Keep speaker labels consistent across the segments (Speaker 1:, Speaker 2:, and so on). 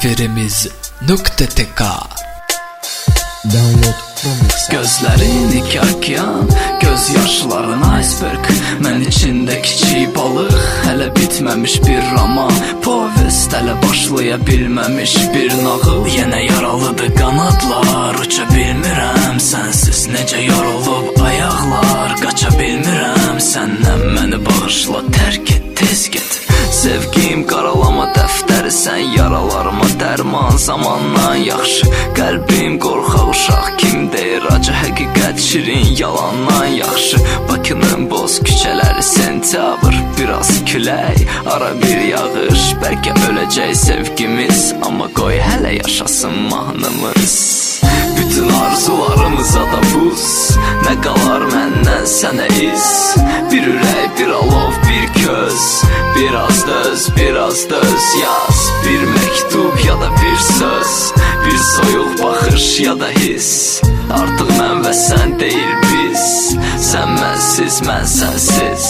Speaker 1: Eferimiz.tk
Speaker 2: Download
Speaker 3: iki okyan Göz yaşların iceberg. Mən içində kiçik balıq Hələ bitməmiş bir roman Povest hələ başlaya bilməmiş bir nağıl. Yenə yaralıdır qanadlar Uça bilmirəm sənsiz Necə yorulub ayaqlar Qaça bilmirəm səndən Məni bağışla tərk et tez get Sevgim qaralama dəftəri sən yaralarıma dərman. Zamandan yaxşı Qəlbim qorxaq uşaq. Kim deyir acı həqiqət şirin yalandan yaxşı. Bakının boz küçələri sentyabr biraz külək. Ara bir yağış bəlkə öləcək sevgimiz. Amma qoy hələ yaşasın mahnımız. Bütün arzularımıza da buz. Nə qalar məndən sənə iz? Bir ürək, bir alov, bir köz Biraz döz, biraz döz yaz. Bir məktub ya da bir söz Bir soyuq baxış ya da his. Artıq mən və sən deyil biz. Sən mənsiz, mən sənsiz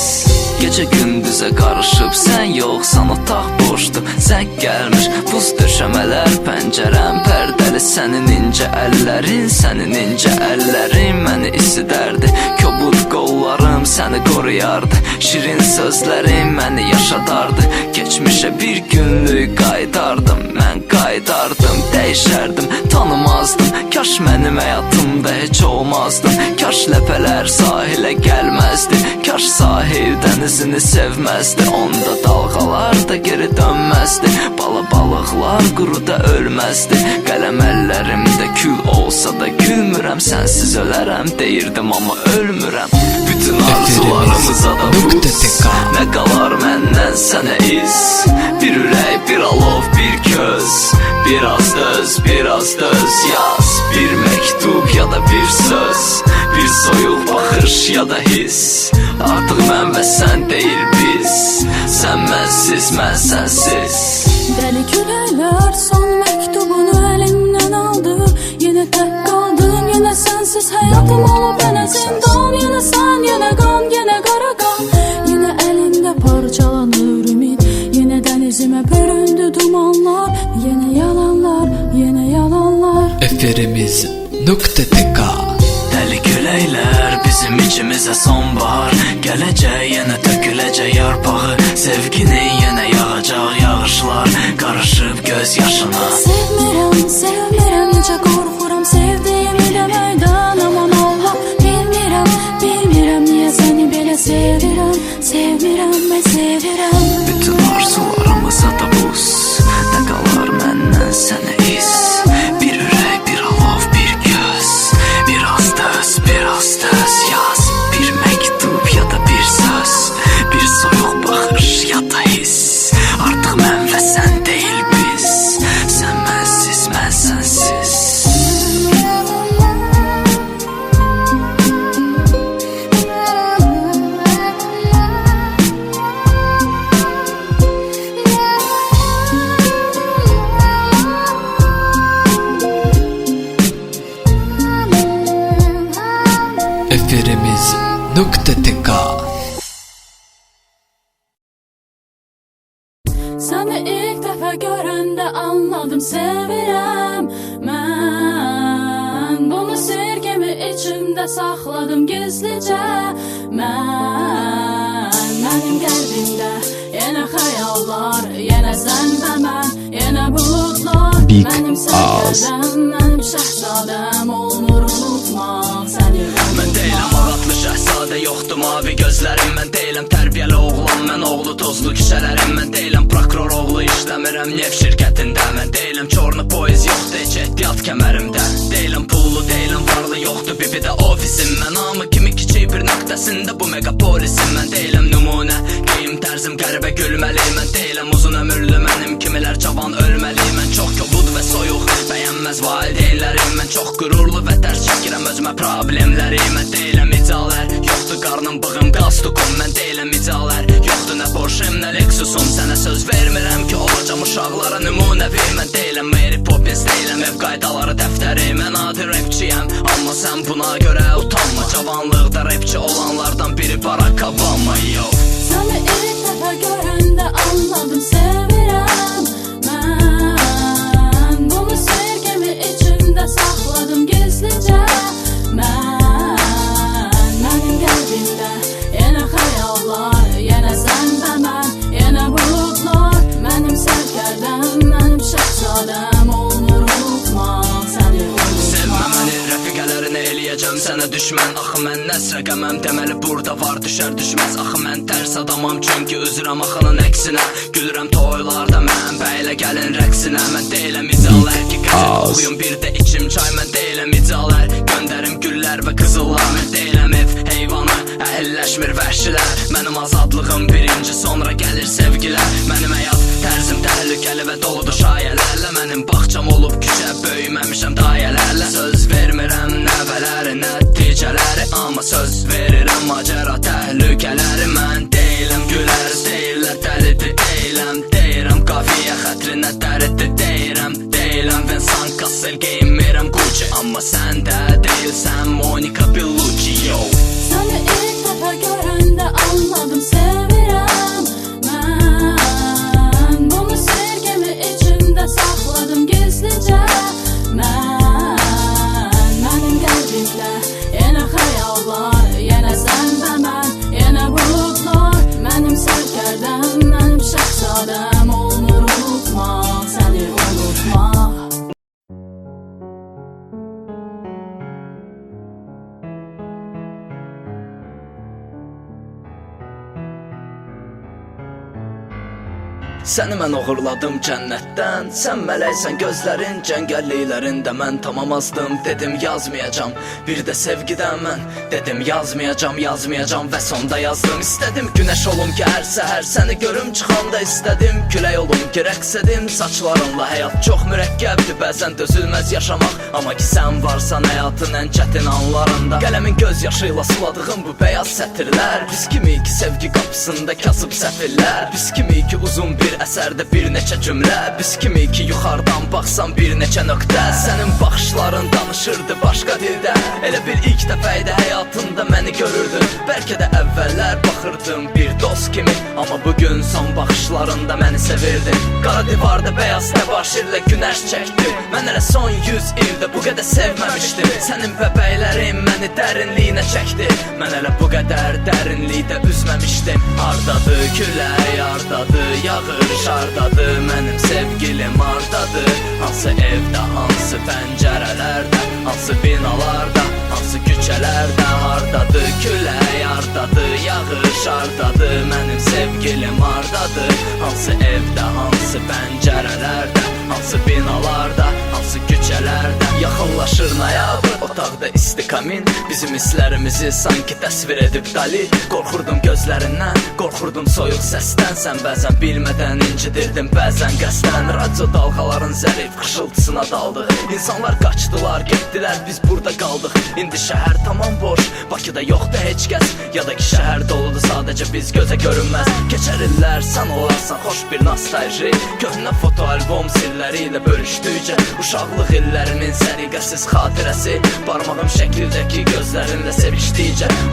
Speaker 3: Gecə gündüzə qarışıb sən yoxsan otaq boşdur Zəng gəlmiş buz döşəmələr pəncərəm pərdəli Sənin incə əllərin, sənin incə əllərin məni isidərdi Kobud qollarım səni qoruyardı Şirin sözlərin məni yaşadardı Keçmişə bir günlük qaytardım Mən qaytardım, dəyişərdim, tanımazdım. Kaş mənim həyatımda heç olmazdım. Kaş ləpələr sahilə gəlməzdi Kaş sahil dənizini sevməzdi Onda dalğalar da geri dönməzdi Bala balıqlar quruda ölməzdi Qələm əllərimdə kül olsa da gülmürəm Sənsiz ölərəm deyirdim amma ölmürəm Da buz.
Speaker 1: Nokta.tk.
Speaker 3: Nə qalar məndən sənə iz. Bir ürək, bir alov, bir köz. Biraz döz, biraz döz. Yaz Bir məktub ya da bir söz. Bir soyuq baxış ya da his. Artıq mən və sən deyil biz. Sən mənsiz, mən sənsiz
Speaker 4: Deli küləklər son məktubunu əlindən aldı. Yenə tək qaldım, yenə sənsiz həyatım olub Yenə zindan, yalanlar
Speaker 1: Eferimiz.tk
Speaker 3: Dəli küləklər bizim içimizə sonbahar. Gələcək yenə töküləcək yarpağı. Sevginin yenə yağacaq yağışlar. Qarışıb göz yaşına
Speaker 4: Sevmirəm, sevmirəm, necə qorxuram? Sevdiyimi deməkdən aman Allah. Bilmirəm, bilmirəm niyə səni belə sevirəm. Sevmirəm, mən sevirəm.
Speaker 3: Bütün arzularımıza da buz. Nə qalar məndən sənə
Speaker 4: dəfə görəndə anladım sevirəm mən Bunu sevgimi içimdə saxladım gizlicə mən Mənim qəlbimdə yenə xəyallar Yenə sən və mən, yenə buludlar
Speaker 2: Big
Speaker 4: Mənim sənlərdən, mənim şəhzadəm Olmur unutmaq səni
Speaker 3: Mən deyiləm şəhzadə yoxdur mavi gözlərim Mən deyiləm tərbiyəli oğlan mən oğlu tozlu küçələrim Mən deyiləm prokuror oğlu işləmirəm neft şirkətində Mən deyiləm çornu poiz yoxdur heç ehtiyat kəmərimdə Deyiləm pullu deyiləm varlı yoxdur bibi də ofisim. Mən hamı kimi kiçik bir nöqtəsində bu megapolisim Mən deyiləm nümunə geyim tərzim qəribə gülməli Mən deyiləm uzun ömürlü mənim kimilər cavan ölməli Mən çox kobud və soyuq bəyənməz valideynlərim Mən çox qürurlu və tərs çəkirəm özümə problemləri Mən deyiləm icalər yoxdur qarnım bığım qastukum Mən deyiləm icalər yoxdur nə Porsche'm nə Lexus'um Sənə söz vermirəm ki olacam uşaqlara nümunəvi Mən deyiləm Mary Poppins deyiləm ev qaydaları dəftəri Mən adi rapçiyəm amma sən buna görə utanma. Cavanlıqda rapçi olanlardan biri Barack Obama yo.
Speaker 4: Səni
Speaker 3: mənə düşmən. Axı mən nəsrə qəməm deməli burada var düşər düşməz. Axı mən tərs adamam çünki üzrəm axının əksinə. Gülürəm toylarda mən bəylə gəlin rəqsinə Mən deyiləm ideal həqiqət oxuyum bir də içim çay. Mən deyiləm idealər göndərim güllər və qızıllar. Mən deyiləm ev heyvanı əhilləşmir vəhşilər. Mənim azadlığım birinci sonra gəlir sevgilər. Mənim həyat tərzim təhlükəli və doludur şayələrlə. Mənim bağçam olub
Speaker 4: Səni mən
Speaker 3: oğurladım cənnətdən Sən mələksən gözlərin cəngəlliklərində Mən tamamazdım dedim yazmayacam Bir də sevgidən mən dedim yazmayacam yazmayacam Və sonda yazdım. İstədim günəş olum ki hər səhər səni görüm çıxanda İstədim külək olum ki rəqs edim saçlarınla Həyat çox mürəkkəbdir bəzən dözülməz yaşamaq Amma ki sən varsan həyatın ən çətin anlarında. Qələmin göz yaşı ilə suladığım bu bəyaz sətirlər Biz kimi ki sevgi qapısında kasıb səfirlər Biz kimi ki uzun bir əsərdə bir neçə cümlə. Biz kimi ki yuxarıdan baxsan bir neçə nöqtə. Sənin baxışların danışırdı başqa dildə. Elə bir ilk dəfə idi həyatında məni görürdün. Bəlkə də əvvəllər baxırdım bir dost kimi. Amma bugün son baxışlarında məni sevirdin. Qara divarda bəyaz təbaşirlə günəş çəkdi Mən elə son yüz ildə bu qədər sevməmişdim. Sənin bəbəklərin məni dərinliyinə çəkdi. Mən elə bu qədər dərinlikdə üzməmişdim. Hardadır külək, hardadır yağış, hardadır Mənim sevgilim hardadır Hansı evdə, hansı pəncərələrdə Hansı binalarda, hansı küçələrdə Hardadır külək, hardadır yağış, hardadır Mənim sevgilim hardadır Hansı evdə, hansı pəncərələrdə Hansı binalarda, hansı küçələrdə Yaxınlaşır noyabr, otaqda isti kamin Bizim hisslərimizi sanki təsvir edib dali. Qorxurdum gözlərindən, qorxurdum soyuq səsdən Sən bəzən bilmədən incidirdin, bəzən qəsdən Radio dalğaların zərif xışıltısına daldıq İnsanlar qaçdılar, getdilər, biz burada qaldıq İndi şəhər tamam boş, Bakıda yoxdur heç kəs Ya da ki şəhər doludur, sadəcə biz gözə görünməz Keçər illər, sən olarsan xoş bir nostalji. Köhnə fotoalbom sirləri ilə bölüşdükcə Uşaqlıq illərinin səliqəsiz xatirəsi Barmağım şəklindəki gözlərinlə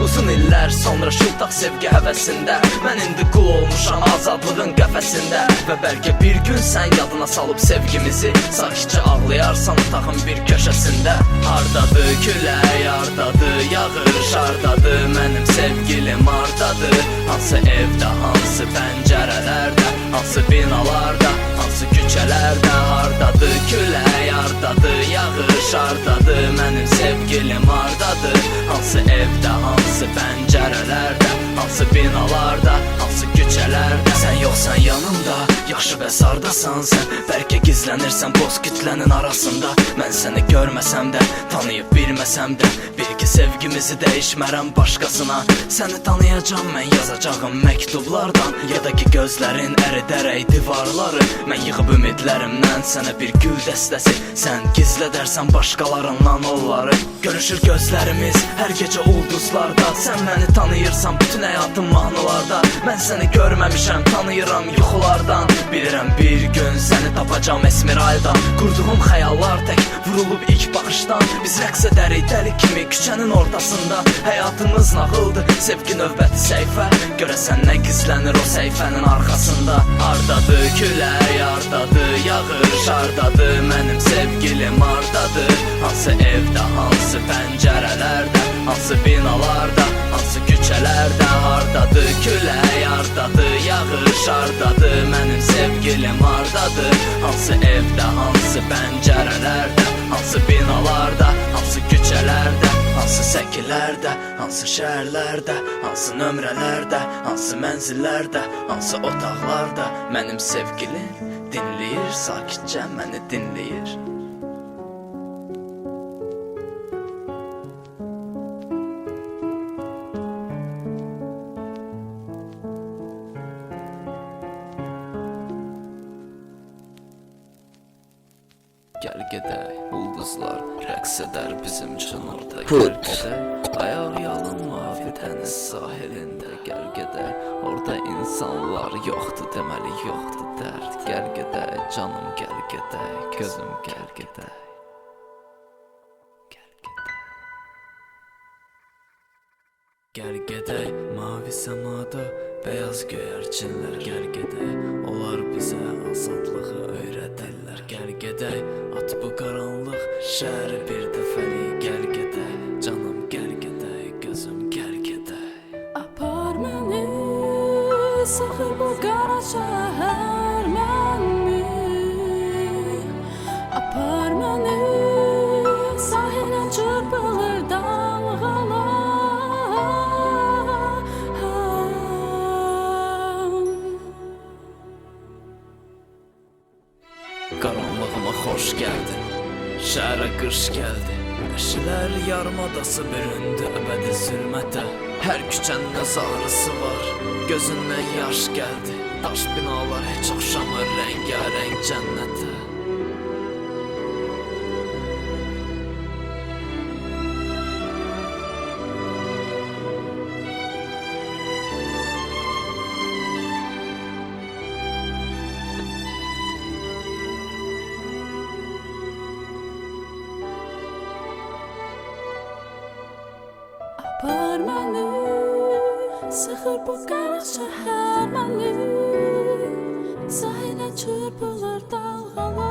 Speaker 3: Uzun illər sonra şıltaq sevgi həvəsində Mən indi qul olmuşam azadlığın qəfəsində Və bəlkə bir gün sən yadına salıb sevgimizi Sakitcə ağlayarsan otağın bir köşəsində Hardadır külək, hardadır yağış, hardadır Mənim sevgilim hardadır Hansı evdə, hansı pəncərələrdə Hansı binalarda, hansı küçələrdə Hardadır külək, hardadır yağış, hardadır Mənim sevgilim hardadır Hansı evdə, hansı pəncərələrdə Hansı binalarda, hansı küçələrdə Sən yoxsan yanımda, yaxşı və sardasan sən Bəlkə gizlənirsən boz kütlənin arasında. Mən səni görməsəm də, tanıyıb bilməsəm də ki sevgimizi dəyişmərəm başqasına Səni tanıyacam mən yazacağım məktublardan Ya da ki gözlərin əridərək divarları. Mən yığıb ümidlərimdən sənə bir gül dəstəsi Sən gizlədərsən başqalarından onları. Görüşür gözlərimiz hər gecə ulduzlarda. Sən məni tanıyırsan bütün həyatım mahnılarda Mən səni görməmişəm tanıyıram yuxulardan Bilirəm bir gün səni tapacam Esmeraldan Qurduğum xəyallar tək vurulub ilk baxışdan Biz rəqs edərik dəli kimi küçənin ortasında. Həyatımız nağıldır, sevgi növbəti səhifə Görəsən nə gizlənir o səhifənin arxasında Hardadır külək, hardadır yağış, hardadır Mənim sevgilim hardadır Hansı evdə, hansı pəncərələrdə Hansı binalarda, hansı küçələrdə Hardadır külək, hardadır yağış, hardadır Mənim sevgilim hardadır Hansı evdə, hansı pəncərələrdə Hansı binalarda, hansı küçələrdə Hansı səkilərdə, hansı şəhərlərdə Hansı nömrələrdə, hansı mənzillərdə Hansı otaqlarda Mənim sevgilim dinləyir Sakitcə məni dinləyir edər bizim Gəl gedək, ayaq yalın mavi dəniz sahilində Gəl gedək, orada insanlar yoxdur deməli yoxdur dərd Gəl gedək, canım gəl gedək, gözüm Gəl gedək, mavi səmada bəyaz göyərçinlər Gəl gedək, onlar bizə azadlığı öyrədirlər Gəl gedək, at bu qaranlıq şəhəri bir dəfəlik Qaranlığıma xoş gəldin, şəhərə qış gəldi Əşlər yarımadası büründü əbədi zülmətə Hər küçəndə ağrısı var, gözündən yaş gəldi Daş binalar heç oxşamır rəngarəng cənnətə
Speaker 4: Sıxır bu qara şəhər məni Sahilə çırpılır dalğalar